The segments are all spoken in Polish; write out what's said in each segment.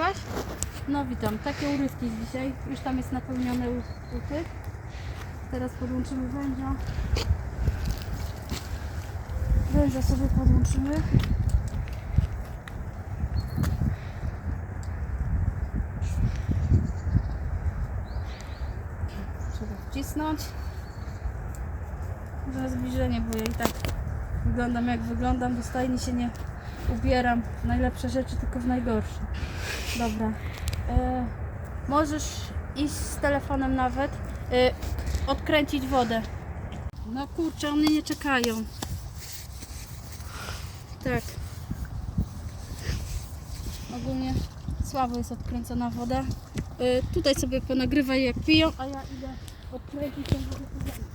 Przyszłaś? No witam. Takie urywki dzisiaj. Już tam jest napełniony uchwyt. Teraz podłączymy węża. Węża sobie podłączymy. Trzeba wcisnąć. Za zbliżenie, bo ja i tak wyglądam jak wyglądam. Do stajni się nie ubieram najlepsze rzeczy, tylko w najgorsze. Dobra. E, możesz iść z telefonem nawet. E, odkręcić wodę. No kurczę, one nie czekają. Tak. Ogólnie słabo jest odkręcona woda. E, tutaj sobie ponagrywaj jak piją, a ja idę odkręcić tę wodę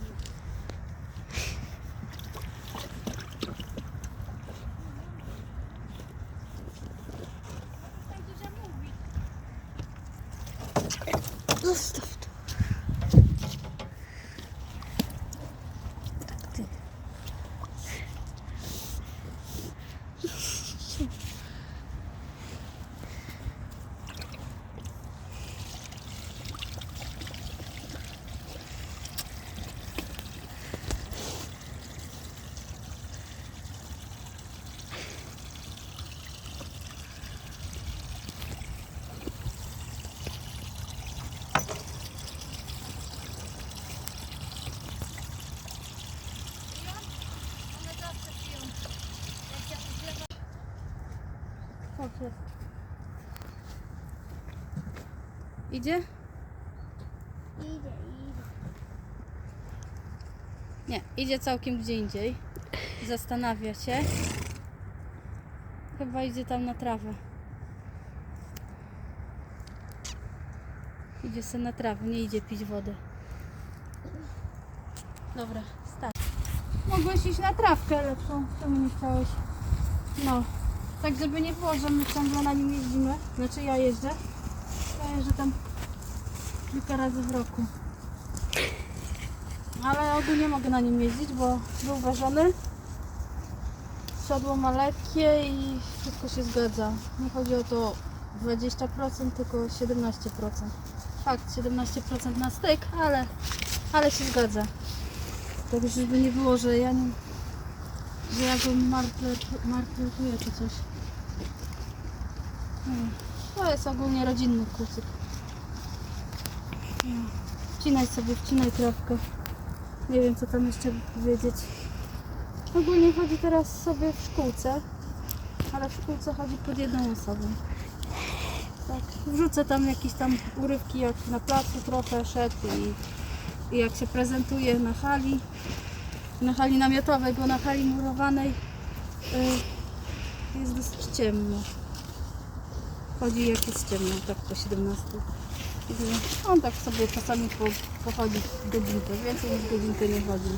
Nasıl Idzie? Idzie, idzie. Nie, idzie całkiem gdzie indziej. Zastanawia się. Chyba idzie tam na trawę. Idzie sobie na trawę, nie idzie pić wody. Dobra, start. Mogłeś iść na trawkę lepszą, czemu nie chciałeś? No, tak żeby nie było, że my ciągle na nim jeździmy. Znaczy ja jeżdżę. Ja jeżdżę tam kilka razy w roku. Ale ogólnie mogę na nim jeździć, bo był ważony. Siodło ma lekkie i wszystko się zgadza. Nie chodzi o to 20%, tylko 17%. Fakt, 17% na styk, ale, ale się zgadza. Tak żeby nie było, że ja nie, że ja go czy coś. Hmm. To jest ogólnie rodzinny kucyk. Wcinaj sobie, wcinaj trawkę. Nie wiem co tam jeszcze powiedzieć. Ogólnie chodzi teraz sobie w szkółce, ale w szkółce chodzi pod jedną osobą. Tak, wrzucę tam jakieś tam urywki jak na placu trochę szedł i, i jak się prezentuje na hali, na hali namiotowej, bo na hali murowanej y, jest dosyć ciemno. Chodzi jak jest ciemno, tak po 17. I On tak sobie czasami po, pochodzi godzinkę, więcej niż godzinkę nie chodzi.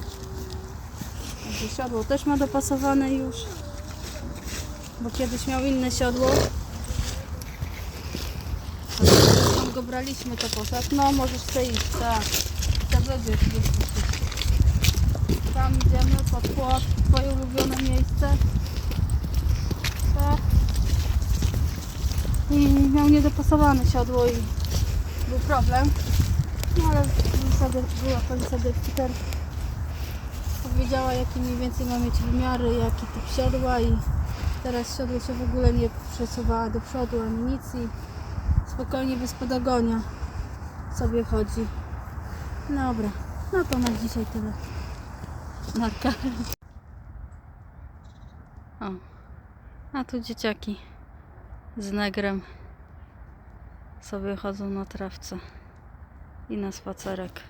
Także siodło też ma dopasowane już, bo kiedyś miał inne siodło. Jak go braliśmy, to poszedł. No, możesz sobie iść, tak. Tak będzie. Tam idziemy pod płot, twoje ulubione miejsce. Tak. I miał niedopasowane siodło i był problem. No ale zasady, była pani sadewczyker. Powiedziała jaki mniej więcej ma mieć wymiary, jaki typ siodła i teraz siodło się w ogóle nie przesuwa do przodu ani nic i spokojnie bez podogonia sobie chodzi. Dobra, no to na dzisiaj tyle. Narka. O, a tu dzieciaki z negrem sobie chodzą na trawce i na spacerek.